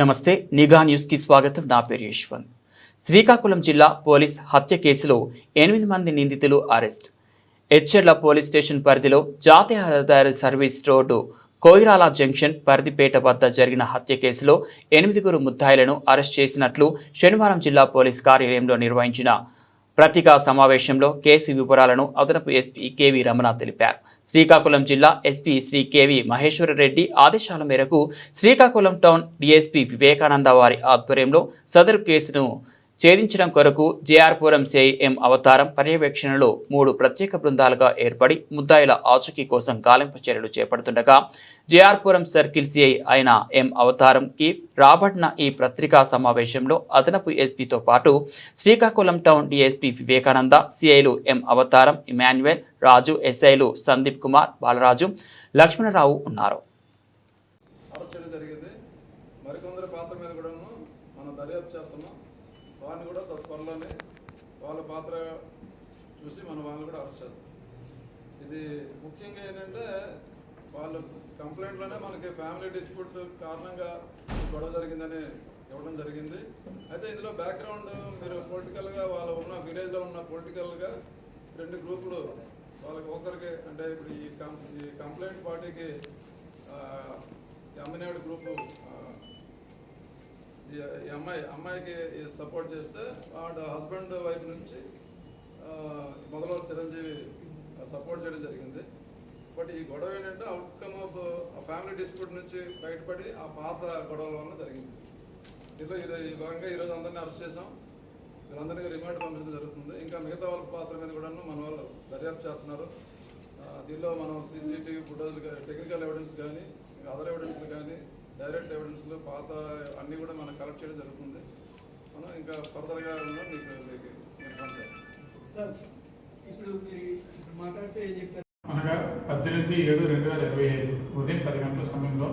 నమస్తే నిఘా న్యూస్కి స్వాగతం. నా పేరు యశ్వంత్. శ్రీకాకుళం జిల్లా పోలీస్ హత్య కేసులో ఎనిమిది మంది నిందితులు అరెస్ట్. ఎచ్చెర్ల పోలీస్ స్టేషన్ పరిధిలో జాతీయ రహదారి service road Koirala junction Paridhipeta వద్ద జరిగిన హత్య కేసులో ఎనిమిదిగురు ముద్దాయిలను అరెస్ట్ చేసినట్లు శనివారం జిల్లా పోలీస్ కార్యాలయంలో నిర్వహించిన పత్రికా సమావేశంలో కేసు వివరాలను అదనపు ఎస్పీ కేవీ రమణ తెలిపారు. శ్రీకాకుళం జిల్లా ఎస్పీ శ్రీ కెవి మహేశ్వరరెడ్డి ఆదేశాల మేరకు శ్రీకాకుళం టౌన్ డిఎస్పీ వివేకానంద వారి ఆధ్వర్యంలో సదరు కేసును ఛేదించడం కొరకు జేఆర్పురం సిఐఎం అవతారం పర్యవేక్షణలో మూడు ప్రత్యేక బృందాలుగా ఏర్పడి ముద్దాయిల ఆచూకీ కోసం గాలింపు చర్యలు చేపడుతుండగా జేఆర్పురం సర్కిల్ సిఐ అయిన ఎం అవతారంకి రాబడిన ఈ పత్రికా సమావేశంలో అదనపు ఎస్పీతో పాటు శ్రీకాకుళం టౌన్ డిఎస్పీ వివేకానంద సిఐలు ఎం అవతారం ఇమాన్యుయల్ రాజు ఎస్ఐలు సందీప్ కుమార్ బాలరాజు లక్ష్మణరావు ఉన్నారు. మరికొందరి పాత్ర మీద కూడా మనం దర్యాప్తు చేస్తున్నాం. వారిని కూడా త్వరలోనే వాళ్ళ పాత్ర చూసి మనం వాళ్ళని కూడా అరెస్ట్ చేస్తాం. ఇది ముఖ్యంగా ఏంటంటే వాళ్ళు కంప్లైంట్లోనే మనకి ఫ్యామిలీ డిస్ప్యూట్ కారణంగా గొడవ జరిగిందని ఇవ్వడం జరిగింది. అయితే ఇందులో బ్యాక్గ్రౌండ్ మీరు పొలిటికల్గా వాళ్ళు ఉన్న విలేజ్లో ఉన్న పొలిటికల్గా రెండు గ్రూపులు వాళ్ళకి ఒకరికి అంటే ఇప్పుడు ఈ కం ఈ కంప్లైంట్ పార్టీకి ఆ, అమ్మినేడు గ్రూపు ఈ ఈ అమ్మాయి అమ్మాయికి సపోర్ట్ చేస్తే వాడు హస్బెండ్ వైపు నుంచి మొదలవారు చిరంజీవి సపోర్ట్ చేయడం జరిగింది. బట్ ఈ గొడవ ఏంటంటే అవుట్కమ్ ఆఫ్ ఫ్యామిలీ డిస్ప్యూట్ నుంచి బయటపడి ఆ పాత గొడవల వల్ల జరిగింది. దీంట్లో ఈరోజు ఈ భాగంగా ఈరోజు అందరినీ అరెస్ట్ చేసాం వీళ్ళందరినీ రిమాండ్ పంపించడం జరుగుతుంది. ఇంకా మిగతా వాళ్ళ పాత్ర మీద కూడా మన వాళ్ళు దర్యాప్తు చేస్తున్నారు. దీనిలో మనం సీసీటీవీ ఫుటేజ్ టెక్నికల్ ఎవిడెన్స్ కానీ ఇంకా అదర్ ఎవిడెన్స్లు కానీ డైరెక్ట్ ఎవిడెన్స్లు పాత అన్నీ కూడా మనం కలెక్ట్ చేయడం జరుగుతుంది. మనం ఇంకా ఫర్దర్గా మీకు మీకు ఇన్ఫార్మ్ చేస్తాం సార్ ఇప్పుడు మీరు మాట్లాడితే అనగా పద్దెనిమిది ఏడు రెండు వేల ఇరవై ఐదు ఉదయం పది గంటల సమయంలో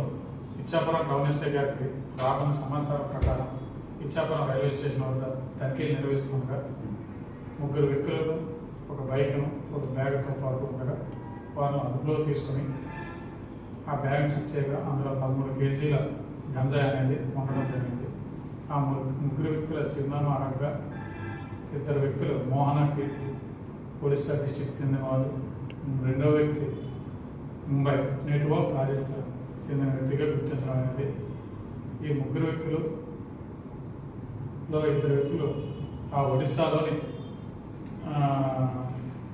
ఇచ్చాపురం గవర్నర్ గారికి రాబడిన సమాచారం ప్రకారం ఇచ్చాపురం రైల్వే స్టేషన్ వద్ద తనిఖీలు నిర్వహిస్తుండగా ముగ్గురు వ్యక్తులను ఒక బైక్ను ఒక బ్యాగ్తో పాటు ఉండగా వారిని అదుపులో తీసుకుని ఆ బ్యాగ్ చెక్ చేయగా అందులో పదమూడు కేజీల గంజాయి అనేది ఉండడం జరిగింది. ఆ ముగ్గు- ముగ్గురు వ్యక్తుల చిరునామా అనగా ఇద్దరు వ్యక్తులు మోహనకి ఒడిశా డిస్టిక్ చెందిన వాళ్ళు రెండో వ్యక్తి ముంబై నేటివ్ ఆఫ్ రాజస్థాన్ చెందిన వ్యక్తిగా గుర్తించడం అనేది ఈ ముగ్గురు వ్యక్తులు లో ఇద్దరు వ్యక్తులు ఆ ఒడిస్సాలోని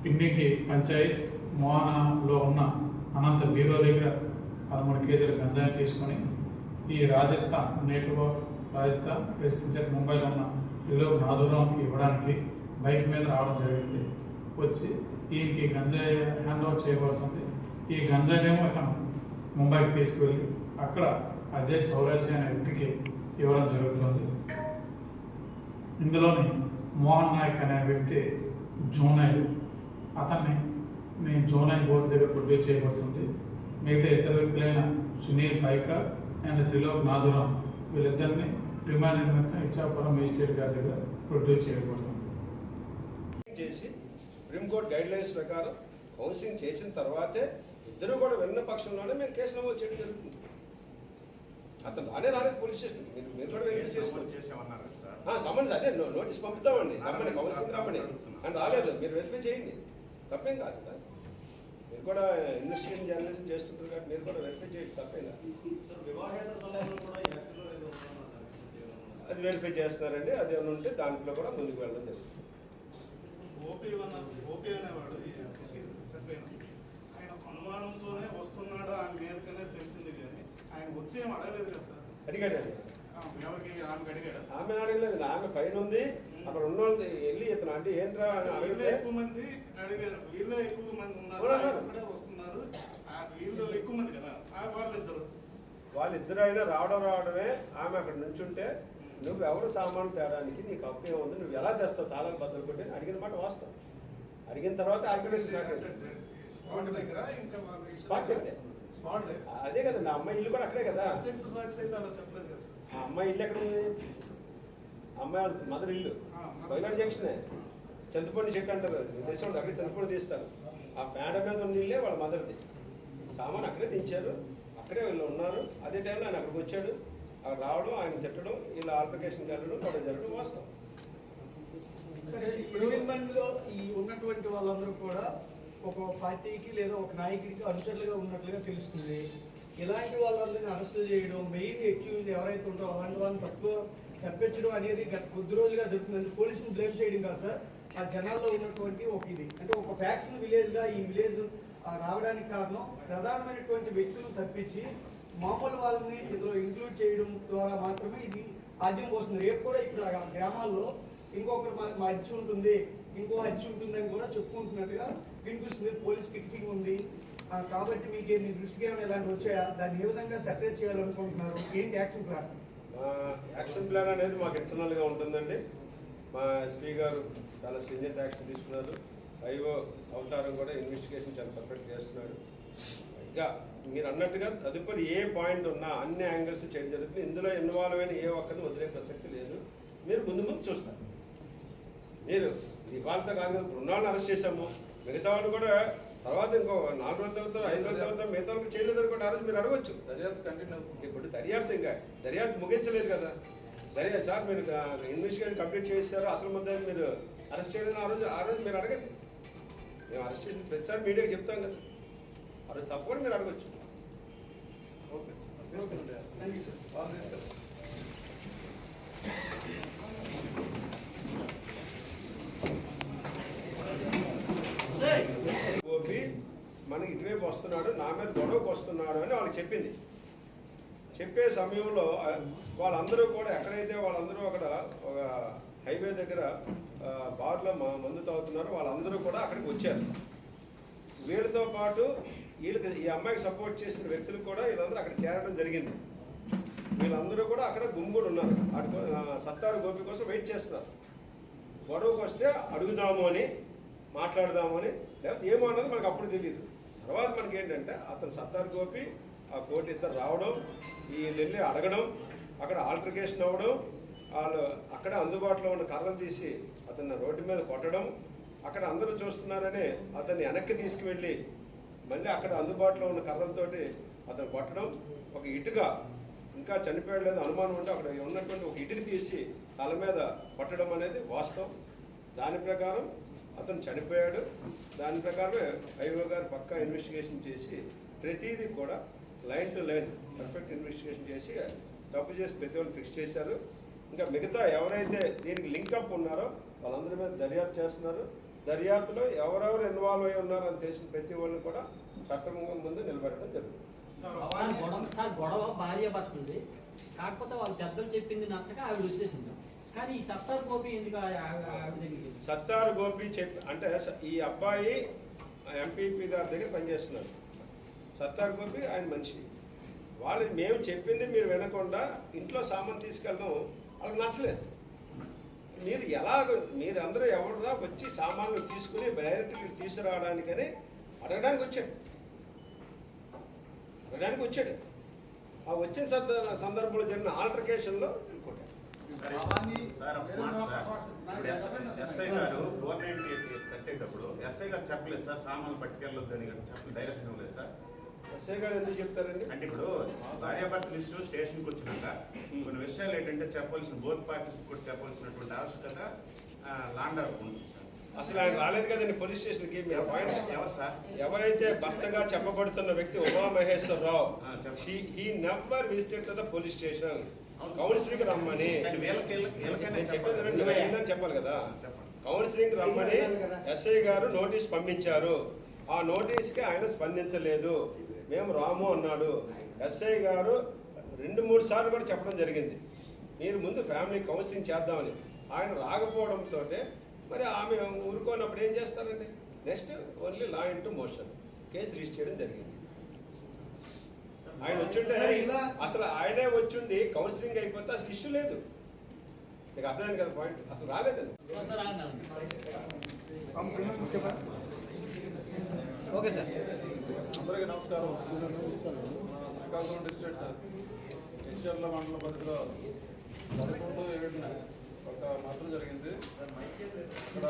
పిండికి పంచాయత్ మోహనలో ఉన్న అనంత బీరో దగ్గర పదమూడు కేజీల గంజాయి తీసుకొని ఈ Rajasthan native of Rajasthan residential ముంబైలో ఉన్న త్రిలోక్ నాదూరంకి ఇవ్వడానికి బైక్ మీద రావడం జరిగింది. వచ్చి ఈయనకి గంజాయి హ్యాండ్ ఓవర్ చేయబడుతుంది. ఈ గంజాయినేమో అతను ముంబైకి తీసుకువెళ్ళి అక్కడ అజయ్ చౌరాసి అనే వ్యక్తికి ఇవ్వడం జరుగుతుంది. ఇందులోని మోహన్ నాయక్ అనే వ్యక్తి జోనైల్. అతన్ని మీ జోనైల్ బోర్డు దగ్గర ప్రొడ్యూస్ చేయబడుతుంది. మిగతా ఇద్దరు వ్యక్తులైన సునీల్ పైకర్ అండ్ త్రిలోక్ నాథురామ్ వీళ్ళిద్దరిని రిమాండ్ నిమిత్తం ఇచ్చాపురం మేజిస్ట్రేట్ గారి దగ్గర ప్రొడ్యూస్ చేయబడుతుంది. చేసి సుప్రీంకోర్టు గైడ్ లైన్స్ ప్రకారం కౌన్సిలింగ్ చేసిన తర్వాతే ఇద్దరు కూడా విన్న పక్షంలోనే మేము కేసు నమోదు చేయడం జరుగుతుంది. అతను రానే రాలేదు పోలీస్ స్టేషన్. మీరు మీరు కూడా వెరిఫై చేసుకోవచ్చు ఆ, సమన్స్ అదే నోటీస్ పంపుతామండి రమ్మని కౌన్సిలింగ్ రమ్మని. అని రాలేదు. మీరు వెరిఫై చేయండి. తప్పేం కాదు కదా. మీరు కూడా ఇన్వెస్టిగేషన్ జర్నలిజం చేస్తుంటారు కాబట్టి మీరు కూడా వెరిఫై చేయండి. తప్పేం కాదు. అది వెరిఫై చేస్తున్నారండి. అది ఏమైనా ఉంటే దాంట్లో కూడా ముందుకు వెళ్ళడం జరుగుతుంది. ఓపీ అన్న ఓపీ అనేవాడు ఈ డిసీజ్ చనిపోయిన ఆయన అనుమానంతోనే వస్తున్నాడు ఆయన మేరకనే తెలిసింది కానీ ఆయన వచ్చి ఏం అడగలేదు కదా సార్. అడిగాడండి ఆ, ఎవరికి ఆమెకు అడిగాడు? ఆమె అడగలేదు ఆమె పైన ఉంది అక్కడ ఉన్న వెళ్ళి ఇతను అంటే ఏంట్రా వీళ్ళే ఎక్కువ మంది అడిగారు వీళ్ళే ఎక్కువ మంది ఉన్నారు ఒక్కడే వస్తున్నారు. వీళ్ళు ఎక్కువ మంది కదా వాళ్ళిద్దరు. వాళ్ళిద్దరు అయినా రావడం రావడమే ఆమె అక్కడ నుంచుంటే నువ్వు ఎవరు సామాను తేడానికి నీకు హక్కు ఏముంది నువ్వు ఎలా తెస్తావు తాళాలు బద్దలు కొట్టి అడిగిన మాట వాస్తవం. అడిగిన తర్వాత ఆర్గనైజేషన్ వాళ్ళ అదే కదా నా అమ్మాయి ఇల్లు కూడా అక్కడే కదా. ఆ అమ్మాయి ఇల్లు ఎక్కడ అమ్మాయి వాళ్ళ మదర్ ఇల్లు. వైనాడు జంక్షనే. చింతపండు చెట్టు అంటారు అది. అక్కడే చింతపండు తీస్తారు. ఆ పేడ మీద ఉన్న ఇల్లే వాళ్ళ మదర్ది. సామాన్ అక్కడే దించారు అక్కడే వీళ్ళు ఉన్నారు. అదే టైంలో ఆయన అక్కడికి వచ్చాడు. అక్కడ రావడం ఆయన తిట్టడం వీళ్ళ ఆల్టర్కేషన్ జరగడం కూడా జరగడం వాస్తవం. సరే మందిలో ఈ ఉన్నటువంటి వాళ్ళందరూ కూడా ఒక పార్టీకి లేదా ఒక నాయకుడికి అనుచరులుగా ఉన్నట్లుగా తెలుస్తుంది. ఇలాంటి వాళ్ళందరినీ అరెస్టులు చేయడం మెయిన్ ఎక్యూజ్ ఎవరైతే ఉంటారో అలాంటి వాళ్ళని తక్కువ తప్పించడం అనేది గత కొద్ది రోజులుగా జరుగుతుంది పోలీసుని బ్లేమ్ చేయడం కాదు సార్. ఆ జనాల్లో ఉన్నటువంటి ఒక ఇది. అంటే ఒక ఫ్యాక్షన్ విలేజ్గా ఈ విలేజ్ రావడానికి కారణం ప్రధానమైనటువంటి వ్యక్తులను తప్పించి మామూలు వాళ్ళని ఇందులో ఇంక్లూడ్ చేయడం ద్వారా మాత్రమే ఇది ఆజ్యం వస్తుంది రేపు కూడా ఇప్పుడు ఆ గ్రామాల్లో ఇంకొకరు మా మా ఉంటుంది. ఇంకో హెచ్ ఉంటుందని కూడా చెప్పుకుంటున్నట్టుగా వినిపిస్తుంది. పోలీస్ పికెటింగ్ ఉంది. కాబట్టి మీకు మీ దృష్టికి ఏమైనా ఇలాంటి వచ్చాయా? దాన్ని ఏ విధంగా సెపరేట్ చేయాలనుకుంటున్నారు? ఏంటి యాక్షన్ ప్లాన్? మా యాక్షన్ ప్లాన్ అనేది మాకు ఇంటర్నల్గా ఉంటుందండి. మా ఎస్పీ గారు చాలా స్ట్రింజెంట్ యాక్షన్ తీసుకున్నారు. ఐఓ అవతారం కూడా ఇన్వెస్టిగేషన్ చాలా పర్ఫెక్ట్ చేస్తున్నాడు. ఇంకా మీరు అన్నట్టుగా తదుపరి ఏ పాయింట్ ఉన్నా అన్ని యాంగిల్స్ చేయడం జరుగుతుంది. ఇందులో ఇన్వాల్వ్ అయిన ఏ ఒక్కరిని వదిలే ప్రసక్తి లేదు. మీరు ముందు ముందు చూస్తారు. మీరు ఇవాళతో కాదు కదా బృందాలను అరెస్ట్ చేశాము. మిగతా వాళ్ళు కూడా తర్వాత ఇంకో నాలుగు రోజుల తర్వాత ఐదు రోజుల తర్వాత మిగతా వాళ్ళకి చేయలేదు అనుకోండి ఆ రోజు మీరు అడగచ్చు. దర్యాప్తు కంటిన్యూ ఇప్పుడు దర్యాప్తు ఇంకా దర్యాప్తు ముగించలేదు కదా. దర్యాప్తు సార్ మీరు ఇన్వెస్టిగేషన్ కంప్లీట్ చేశారు అసలు ముద్ద మీరు అరెస్ట్ చేయలేదు ఆ రోజు ఆ రోజు మీరు అడగండి. మేము అరెస్ట్ చేసిన ప్రతిసారి మీడియాకి చెప్తాం కదా. ఆ రోజు తప్పకుండా మీరు అడగచ్చు. ఓకే తీసుకుంటే థ్యాంక్ యూ సార్ వాళ్ళు తీసుకెళ్ళి గోపి మనకి ఇటువైపు వస్తున్నాడు నా మీద గొడవకు వస్తున్నాడు అని వాళ్ళకి చెప్పింది. చెప్పే సమయంలో వాళ్ళందరూ కూడా ఎక్కడైతే వాళ్ళందరూ అక్కడ ఒక హైవే దగ్గర బార్లో మా మందు తాగుతున్నారో వాళ్ళందరూ కూడా అక్కడికి వచ్చారు. వీళ్ళతో పాటు వీళ్ళకి ఈ అమ్మాయికి సపోర్ట్ చేసిన వ్యక్తులు కూడా వీళ్ళందరూ అక్కడ చేరడం జరిగింది. వీళ్ళందరూ కూడా అక్కడ గుంగుడు ఉన్నారు. అటు సత్తారు గోపి కోసం వెయిట్ చేస్తున్నారు. గొడవకు వస్తే అడుగుదాము అని మాట్లాడదాము అని లేకపోతే ఏమో అన్నది మనకు అప్పుడు తెలియదు. తర్వాత మనకి ఏంటంటే అతను సత్తార్ గోపి ఆ కోర్టు ఇద్దరు రావడం ఈ వెళ్ళి అడగడం అక్కడ ఆల్టర్కేషన్ అవ్వడం వాళ్ళు అక్కడ అందుబాటులో ఉన్న కర్రలు తీసి అతన్ని రోడ్డు మీద కొట్టడం అక్కడ అందరూ చూస్తున్నారని అతన్ని వెనక్కి తీసుకువెళ్ళి మళ్ళీ అక్కడ అందుబాటులో ఉన్న కర్రలతోటి అతను కొట్టడం ఒక ఇటుక ఇంకా చనిపోయాడు లేదా అనుమానం ఉంటే అక్కడ ఉన్నటువంటి ఒక ఇటుక తీసి తల మీద కొట్టడం అనేది వాస్తవం. దాని ప్రకారం అతను చనిపోయాడు. దాని ప్రకారమే ఐఓ గారు పక్కా ఇన్వెస్టిగేషన్ చేసి ప్రతిదీ కూడా line to line perfect investigation చేసి తప్పు చేసి ప్రతి వాళ్ళు ఫిక్స్ చేశారు. ఇంకా మిగతా ఎవరైతే దీనికి లింకప్ ఉన్నారో వాళ్ళందరి మీద దర్యాప్తు చేస్తున్నారు. దర్యాప్తులో ఎవరెవరు ఇన్వాల్వ్ అయి ఉన్నారో అని తెలిసిన ప్రతి వాళ్ళు కూడా చట్టం ముందు నిలబెట్టడం జరుగుతుంది. సార్ గొడవ గొడవ భార్య భర్తుంది కాకపోతే వాళ్ళ పెద్దలు చెప్పింది నచ్చక ఆవిడ వచ్చేసింది. సత్తార్ గోపి ఎందుకు సత్తారు గోపి చెప్పి అంటే ఈ అబ్బాయి ఎంపీపీ గారి దగ్గర పనిచేస్తున్నారు సత్తారు గోపి ఆయన మనిషి. వాళ్ళు మేము చెప్పింది మీరు వినకుండా ఇంట్లో సామాన్ తీసుకెళ్ళడం వాళ్ళకి నచ్చలేదు. మీరు ఎలాగ మీరు అందరూ ఎవరురా వచ్చి సామాన్లు తీసుకుని డైరెక్ట్గా తీసుకురావడానికని అడగడానికి వచ్చాడు. అడగడానికి వచ్చాడు. ఆ వచ్చిన సందర్భంలో జరిగిన ఆల్టర్కేషన్లో కొట్టాడు సార్ ఒక మాట సార్. ఇప్పుడు ఎస్ఐ గారు ఫోర్ నైన్టీ కట్టేటప్పుడు ఎస్ఐ గారు చెప్పలేదు సార్ సామాన్లు పట్టుకెళ్ళొద్దని చెప్పి డైరెక్షన్ ఇవ్వలేదు సార్. ఎస్ఐ గారు ఎందుకు చెప్తారండి? అంటే ఇప్పుడు భార్యాభర్తలు ఇష్యూ స్టేషన్కి వచ్చినాక కొన్ని విషయాలు ఏంటంటే చెప్పాల్సిన బోత్ పార్టీస్ కూడా చెప్పాల్సినటువంటి ఆవశ్యకత లాండర్ ఉంది సార్. అసలు ఆయన రాలేదు కదండి పోలీస్ స్టేషన్కి. ఎవరు సార్? ఎవరైతే భర్తగా చెప్పబడుతున్న వ్యక్తి Uma Maheswararao. He never visited the police station. Counselling రమ్మని. చెప్పాలి? కదా. కౌన్సిలింగ్ రమ్మని. ఎస్ఐ గారు నోటీస్ పంపించారు. ఆ నోటీస్కి ఆయన స్పందించలేదు. మేము రాము అన్నాడు. ఎస్ఐ గారు రెండు మూడు సార్లు కూడా చెప్పడం జరిగింది. మీరు ముందు ఫ్యామిలీ కౌన్సిలింగ్ చేద్దామని. ఆయన రాకపోవడంతో మరి ఆమె ఊరుకోనప్పుడు ఏం చేస్తారండి? Next only law into motion. Case register చేయడం జరిగింది. ఆయన వచ్చుంటే సరే, ఇలా- అసలు ఆయనే వచ్చుండి కౌన్సిలింగ్ అయిపోతే అసలు ఇష్యూ లేదు. మీకు అర్థమైంది కదా పాయింట్ అసలు రాలేదండి ఓకే సార్. అందరికీ నమస్కారం. శ్రీకాకుళం డిస్ట్రిక్ట్ ఇచ్చర్ల మండల పరిధిలో పదకొండు ఏడున ఒక మర్డర్ జరిగింది. ఇక్కడ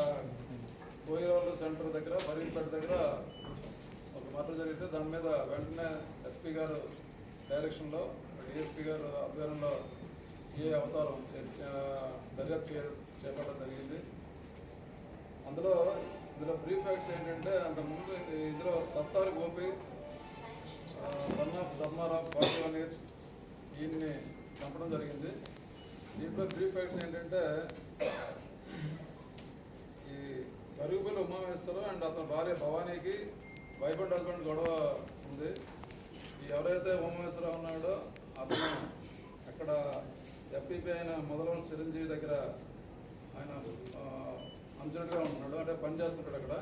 కోయిరాలు సెంటర్ దగ్గర బరీపేట దగ్గర మర్డర్ జరిగితే దాని మీద వెంటనే ఎస్పీ గారు డైరెక్షన్లో డిఎస్పీ గారు ఆధ్వర్యంలో సిఐ అవతారం దర్యాప్తు చేపట్టడం జరిగింది. అందులో ఇందులో బ్రీఫ్ ఫ్యాక్ట్స్ ఏంటంటే అంతకుముందు ఇందులో Sattaru Gopi son of Dharmarao forty one years ఈయన్ని చంపడం జరిగింది. దీంట్లో బ్రీఫ్ ఫ్యాక్ట్స్ ఏంటంటే ఈ కరుగుపల్లి ఉమామేశ్వరం అండ్ అతని భార్య భవానీకి వైఫ్ అండ్ హస్బెండ్ గొడవ ఉంది. ఈ ఎవరైతే ఉమామేశ్వరరావు ఉన్నాడో అతను అక్కడ ఎఫ్పీపీ అయిన మొదలవరం చిరంజీవి దగ్గర ఆయన అంచనగా ఉంటున్నాడు. అంటే పని చేస్తుంటాడు అక్కడ.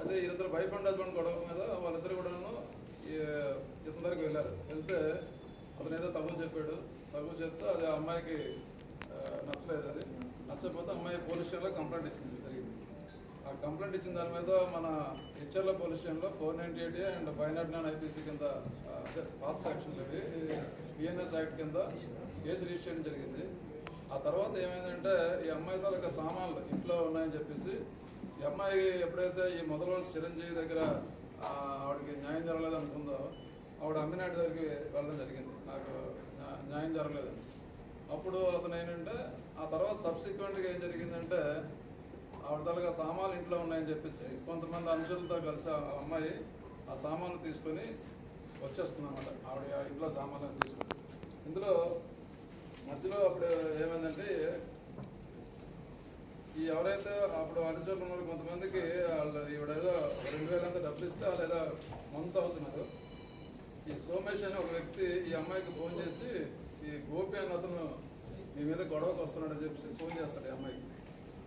అదే ఇద్దరు వైఫ్ అండ్ హస్బెండ్ గొడవ మీద వాళ్ళిద్దరు కూడాను ఈ ఇతని దగ్గరికి వెళ్ళారు. వెళ్తే అతను ఏదో తగ్గు చెప్పాడు. తగ్గు చెప్తే అది అమ్మాయికి నచ్చలేదు అది. నచ్చకపోతే అమ్మాయి పోలీస్ స్టేషన్లో కంప్లైంట్ ఇచ్చింది. కంప్లైంట్ ఇచ్చిన దాని మీద మన హెచ్ఎల్ఏ పోలీస్ స్టేషన్లో four ninety eight and five naught nine IPC కింద పాత సెక్షన్లు ఇవి పిఎన్ఎస్ యాక్ట్ కింద కేసు రిజిస్టర్ చేయడం జరిగింది. ఆ తర్వాత ఏమైందంటే ఈ అమ్మాయి తాలూకా సామాన్లు ఇంట్లో ఉన్నాయని చెప్పేసి ఈ అమ్మాయి ఎప్పుడైతే ఈ మొదలు చిరంజీవి దగ్గర ఆవిడకి న్యాయం జరగలేదు అనుకుందో ఆవిడ అమ్మినాటి దగ్గరికి వెళ్ళడం జరిగింది. నాకు న్యాయం జరగలేదని అప్పుడు అతను ఏంటంటే ఆ తర్వాత సబ్సిక్వెంట్గా ఏం జరిగిందంటే ఆవిడ సామాన్లు ఇంట్లో ఉన్నాయని చెప్పేసి కొంతమంది అంశాలతో కలిసి ఆ అమ్మాయి ఆ సామాన్లు తీసుకొని వచ్చేస్తుంది ఆవిడ ఆ ఇంట్లో సామాన్లు తీసుకొని. ఇందులో మధ్యలో అప్పుడు ఏమైందంటే ఈ ఎవరైతే అప్పుడు అనుచరులు ఉన్నారు కొంతమందికి వాళ్ళు ఈవిడ ఏదో రెండు వేల అంతా డబ్బులు ఇస్తే వాళ్ళు ఏదో మంత్ అవుతున్నారు ఈ సోమేష్ అనే ఒక వ్యక్తి ఈ అమ్మాయికి ఫోన్ చేసి ఈ గోపి అన్న అతను మీ మీద గొడవకు వస్తున్నాడని చెప్పేసి ఫోన్ చేస్తాడు ఈ అమ్మాయికి.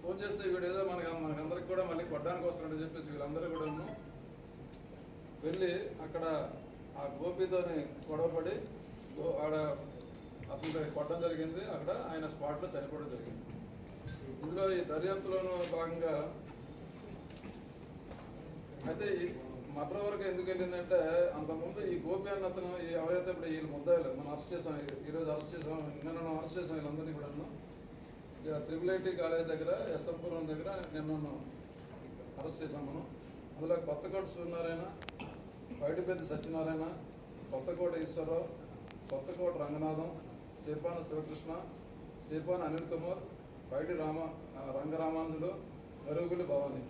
ఫోన్ చేస్తే వీడు ఏదో మనకి మనకందరికి కూడా మళ్ళీ కొట్టడానికి వస్తున్నాడని చెప్పేసి వీళ్ళందరూ కూడా వెళ్ళి అక్కడ ఆ గోపితోని గొడవపడి గో- ఆడ అతను కొట్టడం జరిగింది. అక్కడ ఆయన స్పాట్లో చనిపోవడం జరిగింది. ఇందులో ఈ దర్యాప్తులోనూ భాగంగా అయితే మరణ వరకు ఎందుకు వెళ్ళిందంటే అంతకుముందు ఈ గోపి అన్న అతను ఈ ఎవరైతే ఇప్పుడు వీళ్ళు ముద్దాయిలు మనం అరెస్ట్ చేసాం ఈ- ఈరోజు అరెస్ట్ చేసాం నిన్న అరెస్ట్ చేసాం వీళ్ళందరినీ కూడా త్రిబుల్ ఐటీ కాలేజ్ దగ్గర ఎస్ఎంపురం దగ్గర నిన్న అరెస్ట్ చేశాం మనం. అందులో కొత్తకోట సూర్యనారాయణ బయటపెద్ది సత్యనారాయణ కొత్తకోట ఈశ్వరరావు కొత్తకోట రంగనాథం సేపాన శివకృష్ణ సేపాన అనిల్ కుమార్ బయటి రామ రంగరామానుడు రంగరామానుజులు గరుగులి భవాని.